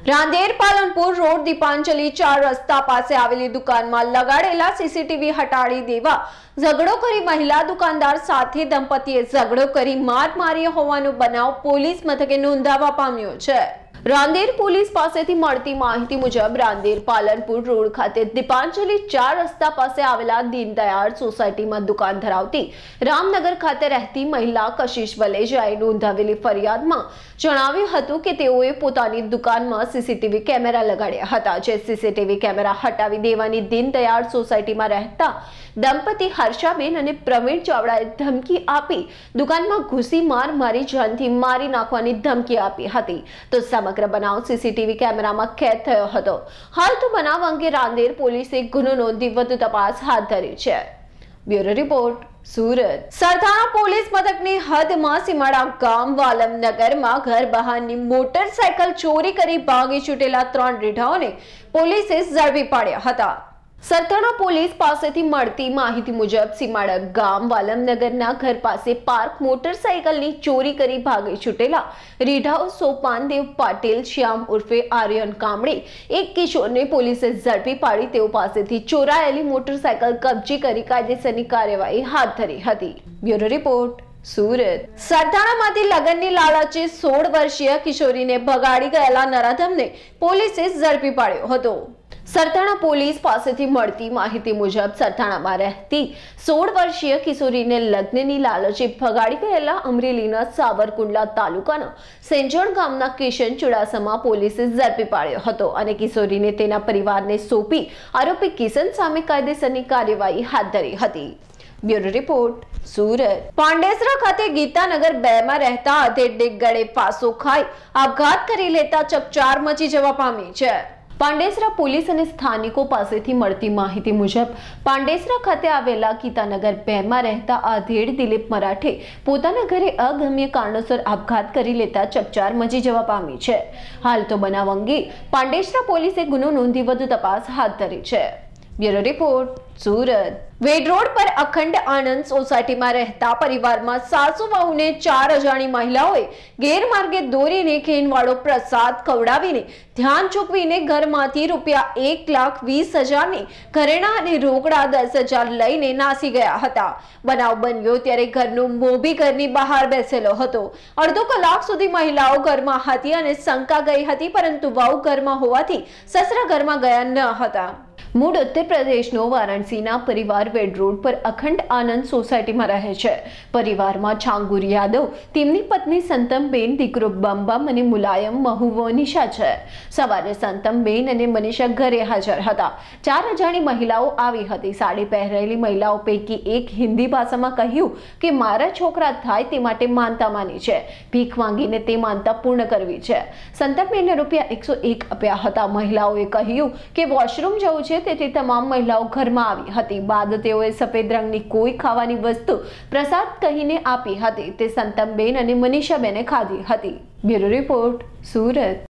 Rander Palanpur road દીપાંજલિ ચાર રસ્તા પાસે આવેલી દુકાનમાં લગાડેલા સીસીટીવી હટાડી દેવા ઝઘડો કરી મહિલા દુકાનદાર સાથે દંપતીએ ઝઘડો કરી માર માર્યો હોવાનો બનાવ પોલીસ મથકે નોંધાવા પામ્યો છે. રાંદેર પોલીસ પાસેથી મળતી માહિતી મુજબ રાંદેર પાલનપુર રોડ ખાતે દીપાંજલિ ચાર રસ્તા પાસે આવેલા દીનદયાળ સોસાયટીમાં દુકાન ધરાવતી રામનગર ખાતે રહેતી મહિલા કશિશ વલેજાએ નોંધાવેલી ફરિયાદમાં જણાવ્યું હતું કે તેઓએ પોતાની દુકાનમાં સીસીટીવી કેમેરા લગાડ્યા હતા, જે સીસીટીવી કેમેરા હટાવી દેવાની દીનદયાળ સોસાયટીમાં રહેતા દંપતી હર્ષાબેન અને પ્રવીણ ચાવડાએ ધમકી આપી દુકાનમાં ઘૂસી માર મારી જાનથી મારી નાખવાની ધમકી આપી હતી. તો સમગ્ર બનાવ સીસીટીવી કેમેરામાં કેદ થયો હતો. હાલ તો બનાવ અંગે રાંદેર પોલીસે ગુનો નોંધી વધુ તપાસ હાથ ધરી છે. Bureau report, Surat. Sarthana police મથકની હદમાં સીમાડા ગામ વાલમનગરમાં ઘર બહારની મોટરસાયકલ ચોરી કરી ભાગી છૂટેલા ત્રણ રીઢાઓને પોલીસે ઝડપી પાડ્યા હતા. સરથાણા પોલીસ પાસેથી મળતી માહિતી મુજબ સીમાડા ગામ વાલમનગરના ઘર પાસે પાર્ક મોટરસાયકલની ચોરી કરી ભાગી છૂટેલા રીઢાઓ સોપાનદેવ પાટીલ, શ્યામ ઉર્ફે આર્યન કામડે એક કિશોરને પોલીસે ઝડપી પાડી તેઓ પાસેથી ચોરાયેલી મોટરસાયકલ કબજે કરી કાયદેસરની કાર્યવાહી હાથ ધરી હતી. Bureau report, Surat. સરથાણામાંથી લગ્નની લાલચે સોળ વર્ષીય કિશોરીને ભગાડી ગયેલા નરાધમને પોલીસે ઝડપી પાડ્યો હતો. સરથાણા પોલીસ પાસેથી મળતી માહિતી મુજબ સરથાણામાં રહેતી સોળ વર્ષીય કિશોરીને લગ્નની લાલચે ભગાડી ગયેલા અમરેલીના સાવરકુંડલા તાલુકાના સેંજણ ગામના કિશન ચુડાસમા પોલીસે ઝડપી પાડ્યો હતો અને કિશોરીને તેના પરિવારને સોંપી આરોપી કિશન સામે કાયદેસરની કાર્યવાહી હાથ ધરી હતી. Bureau report, Surat. પાંડેસરા ખાતે ગીતાનગર બે રહેતા ગળે પાસો ખાઈ આપઘાત કરી લેતા ચકચાર મચી જવા પામી છે. પાંડેસરા પોલીસ અને સ્થાનિકો પાસેથી મળતી માહિતી મુજબ, પાંડેસરા ખાતે આવેલા ગીતાનગર બેમાં રહેતા આધેડ દિલીપ મરાઠે પોતાના ઘરે અગમ્ય કારણોસર આપઘાત કરી લેતા ચકચાર મચી જવા પામી છે. હાલ તો બનાવ અંગે પાંડેસરા પોલીસે ગુનો નોંધી વધુ તપાસ હાથ ધરી છે. Bureau report, Surat. Ved road પર અખંડ આનંદ સોસાયટીમાં રહેતા પરિવારમાં સાસુ વહુને ચાર અજાણી મહિલાઓએ ગેરમાર્ગે દોરીને ખેનવાળો પ્રસાદ ખવડાવીને ધ્યાન ચૂકવીને ઘરમાંથી રૂપિયા એક લાખ વીસ હજારની ઘરેણા અને રોકડા દસ હજાર લઈને નાસી ગયા હતા. બનાવ બન્યો ત્યારે ઘરનું મોભી ઘરની બહાર બેસેલો હતો. અડધો કલાક સુધી મહિલાઓ ઘરમાં હતી અને શંકા ગઈ હતી, પરંતુ વહુ ઘરમાં હોવાથી સસરા ઘરમાં ગયા ન હતા. મૂળ ઉત્તર પ્રદેશનો વારાણસીના પરિવાર વેડ રોડ પર અખંડ આનંદ સોસાયટીમાં રહે છે. પરિવારમાં છાંગુર યાદવ, તેમની પત્ની સંતમબેન, દીકરો બમબમ અને મુલાયમ મહુવો નિશા છે. સવારે સંતમબેન અને મનીષા ઘરે હાજર હતા. ચાર અજાણી મહિલાઓ આવી હતી. સાડી પહેરેલી મહિલાઓ પૈકી એક હિન્દી ભાષામાં કહ્યું કે, મારા છોકરા થાય તે માટે માનતા માની છે. ભીખ માંગીને તે માનતા પૂર્ણ કરવી છે. સંતમબેનને રૂપિયા એકસો એક આપ્યા હતા. મહિલાઓએ કહ્યું કે, વોશરૂમ જવું તેથી તમામ મહિલાઓ ઘરમાં આવી હતી. બાદ તેઓએ સફેદ રંગની કોઈ ખાવાની વસ્તુ પ્રસાદ કહીને આપી હતી. તે સંતમબેન અને મનીષાબેને ખાધી હતી. Bureau report, Surat.